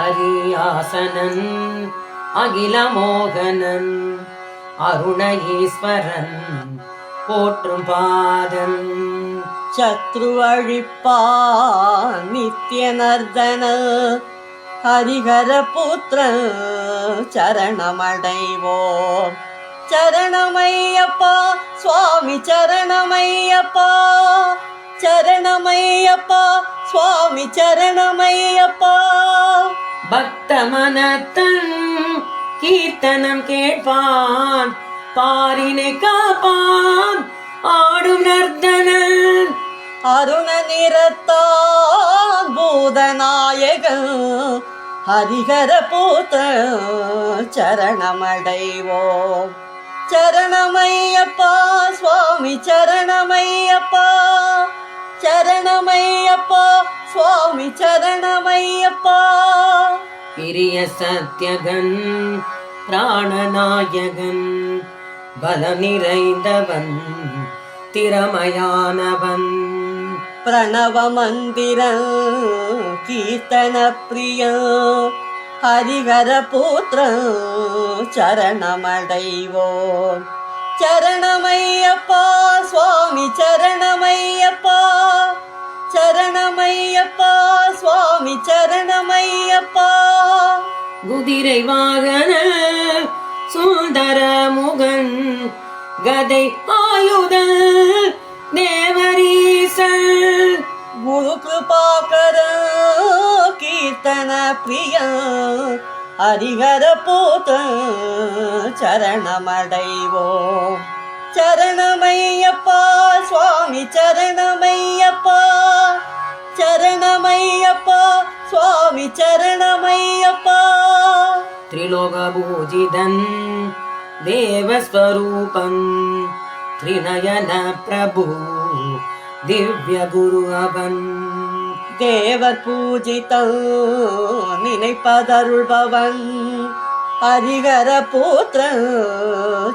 அரியாசனன் அகிலமோகனன் அருணஈஸ்வரன் போற்றும் பாதன். சத்ருவழிப்பான் நித்யநர்தன ஹரிஹர புத்திர சரணமடைவோம். சரணமையப்பா சுவாமி சரணமையப்பா சரணமையப்பா சுவாமி சரணமையப்பா. பக்த மனத்தன் கீர்த்தனம் கேட்பான் பாரினை காப்பான் ஆடும் நர்த்தனன். அருண நிறத்தான் பூதநாயகன் ஹரிஹர பூத்த சரணமடைவோம். சரணமையப்பா சுவாமி சரணமையப்பா. சரணமையப்பா சுவாமி சரணமையப்பா. பிரிய சத்யகன் பிராணநாயகன் பலம் நிறைந்தவன் திறமையானவன் பிரணவ மந்திர கீர்த்தன பிரிய ஹரிஹர புத்திர சரணமடைவோம் சரணமையப்பா சுவாமி சரணமையப்பா. சரணமையப்பா சுவாமி சரணமையப்பா. குதிரை வாகன சுந்தர முகன் கதை ஆயுத தேவரீசன். குரு கிருபாகர கீர்த்தன பிரியா ஹரிஹர பூத்த சரணமடைவோம் சரணமையப்பா சுவாமி சரணமையப்பா சரணமையப்பா சுவாமி சரணமையப்பா त्रिलोक पूजितन् देवस्वरूपन् त्रिनयन प्रभु दिव्यगुरु अवन् தேவர் பூஜித்த நினைப்பதருள்பவன் ஹரிகர பூத்திர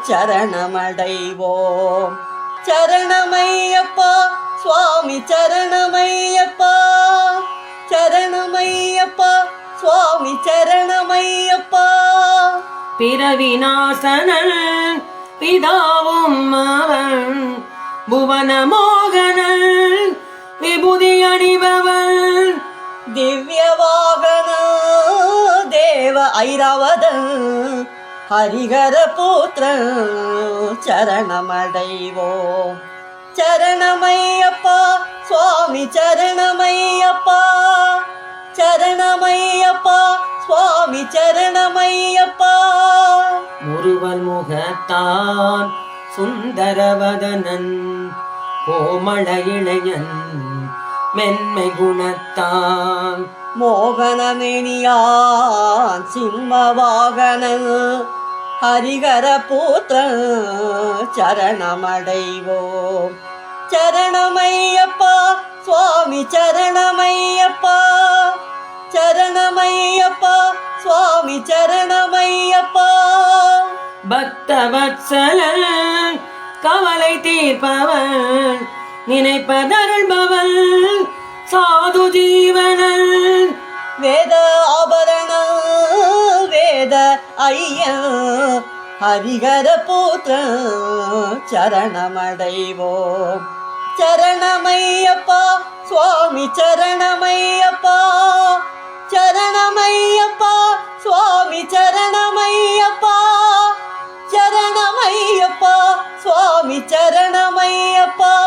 சரணமடைவோம். சரணமையப்பா சுவாமி சரணமையப்பா. சரணமையப்பா சுவாமி சரணமையப்பா. பிறவிநாசனன் பிதாவும் அவன். புவன மோகனன் விபுதி அடிபவன் திவ்ய தேவ ஐராவத ஹரிகர புத்திர சரணமடைவோம். சரணமையப்பா சுவாமி சரணமையப்பா. சரணமையப்பா சுவாமி சரணமையப்பா. முருவல் முகத்தான் சுந்தரவதனன் கோமள இளையன் மென்மை குணத்தான் மோகனமேனியான் சிம்மவாகன ஹரிகர புத்திர சரணமடைவோம். சரணமையப்பா சுவாமி சரணமையப்பா. சரணமையப்பா சுவாமி சரணமையப்பா. பக்தவத்சலன் கவலை தீர்ப்பவன் நினைப்பதருள்பவன் சாது ஜீவனன். வேத ஆபரண வேத ஐயா ஹரிகர போத்த சரணமடைவோம். சரணமையப்பா சுவாமி சரணமையப்பா. சரணமையப்பா சுவாமி சரணமையப்பா. சரணமையப்பா சுவாமி சரணமையப்பா.